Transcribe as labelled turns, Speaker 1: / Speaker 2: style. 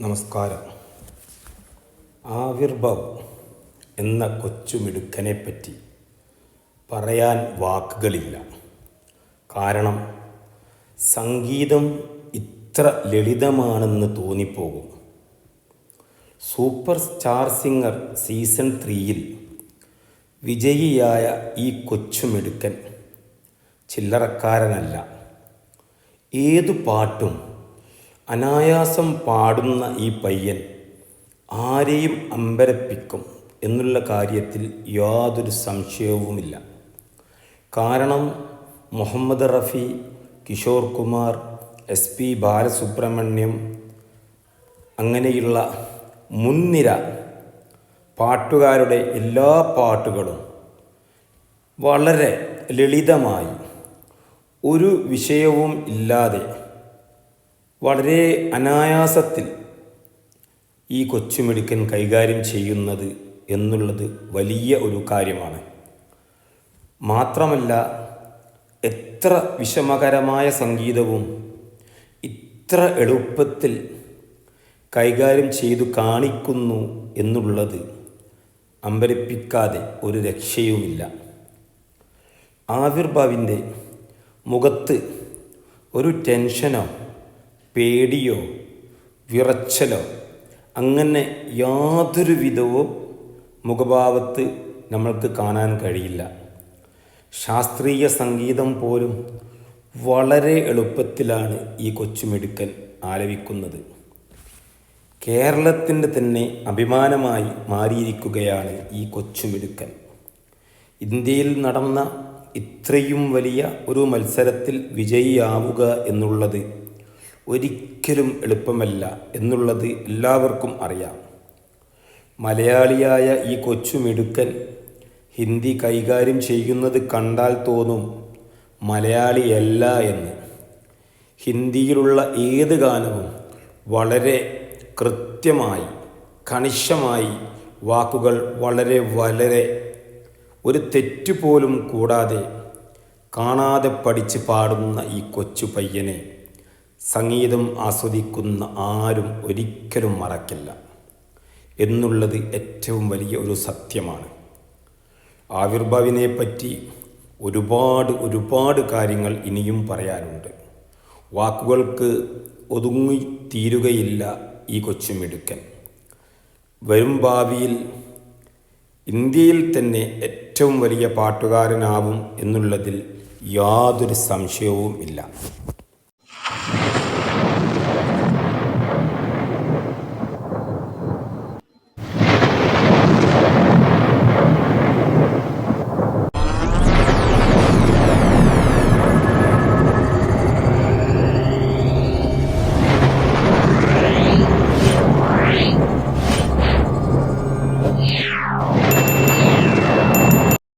Speaker 1: നമസ്കാരം. ആവിർഭവ് എന്ന കൊച്ചുമിടുക്കനെ പറ്റി പറയാൻ വാക്കുകളില്ല. കാരണം സംഗീതം ഇത്ര ലളിതമാണെന്ന് തോന്നിപ്പോകും. സൂപ്പർ സ്റ്റാർ സിംഗർ സീസൺ ത്രീയിൽ വിജയിയായ ഈ കൊച്ചുമിടുക്കൻ ചില്ലറക്കാരനല്ല. ഏതു പാട്ടും അനായാസം പാടുന്ന ഈ പയ്യൻ ആരെയും അമ്പരപ്പിക്കും എന്നുള്ള കാര്യത്തിൽ യാതൊരു സംശയവുമില്ല. കാരണം മുഹമ്മദ് റഫി കിഷോർ കുമാർ എസ് പി ബാലസുബ്രഹ്മണ്യം അങ്ങനെയുള്ള മുൻനിര പാട്ടുകാരുടെ എല്ലാ പാട്ടുകളും വളരെ ലളിതമായി ഒരു വിഷയവും ഇല്ലാതെ വളരെ അനായാസത്തിൽ ഈ കൊച്ചുമിടുക്കൻ കൈകാര്യം ചെയ്യുന്നത് എന്നുള്ളത് വലിയ ഒരു കാര്യമാണ്. മാത്രമല്ല എത്ര വിഷമകരമായ സംഗീതവും ഇത്ര എളുപ്പത്തിൽ കൈകാര്യം ചെയ്തു കാണിക്കുന്നു എന്നുള്ളത് അമ്പരിപ്പിക്കാതെ ഒരു രക്ഷയുമില്ല. ആവിർഭാവിന്റെ മുഖത്ത് ഒരു ടെൻഷനോ പേടിയോ വിറച്ചലോ അങ്ങനെ യാതൊരു വിധവും മുഖഭാവത്ത് നമ്മൾക്ക് കാണാൻ കഴിയില്ല. ശാസ്ത്രീയ സംഗീതം പോലും വളരെ എളുപ്പത്തിലാണ് ഈ കൊച്ചുമിടുക്കൻ ആലപിക്കുന്നത്. കേരളത്തിന്റെ തന്നെ അഭിമാനമായി മാറിയിരിക്കുകയാണ് ഈ കൊച്ചുമിടുക്കൻ. ഇന്ത്യയിൽ നടന്ന ഇത്രയും വലിയ ഒരു മത്സരത്തിൽ വിജയിയാവുക എന്നുള്ളത് ഒരിക്കലും എളുപ്പമല്ല എന്നുള്ളത് എല്ലാവർക്കും അറിയാം. മലയാളിയായ ഈ കൊച്ചു മിടുക്കൻ ഹിന്ദി കൈകാര്യം ചെയ്യുന്നത് കണ്ടാൽ തോന്നും മലയാളിയല്ല എന്ന്. ഹിന്ദിയിലുള്ള ഏത് ഗാനവും വളരെ കൃത്യമായി കണിശമായി വാക്കുകൾ വളരെ വളരെ ഒരു തെറ്റുപോലും കൂടാതെ കാണാതെ പഠിച്ച് പാടുന്ന ഈ കൊച്ചു പയ്യനെ സംഗീതം ആസ്വദിക്കുന്ന ആരും ഒരിക്കലും മറക്കില്ല. എന്നുള്ളത് ഏറ്റവും വലിയ ഒരു സത്യമാണ്. ആവിർഭാവിനെ പറ്റി ഒരുപാട് ഒരുപാട് കാര്യങ്ങൾ ഇനിയും പറയാനുണ്ട്. വാക്കുകൾക്ക് ഒതുങ്ങി തീരുകയില്ല ഈ കൊച്ചുമിടുക്കൻ. വരും ഭാവിയിൽ ഇന്ത്യയിൽ തന്നെ ഏറ്റവും വലിയ പാട്ടുകാരനാവും എന്നുള്ളതിൽ യാതൊരു സംശയവും ഇല്ല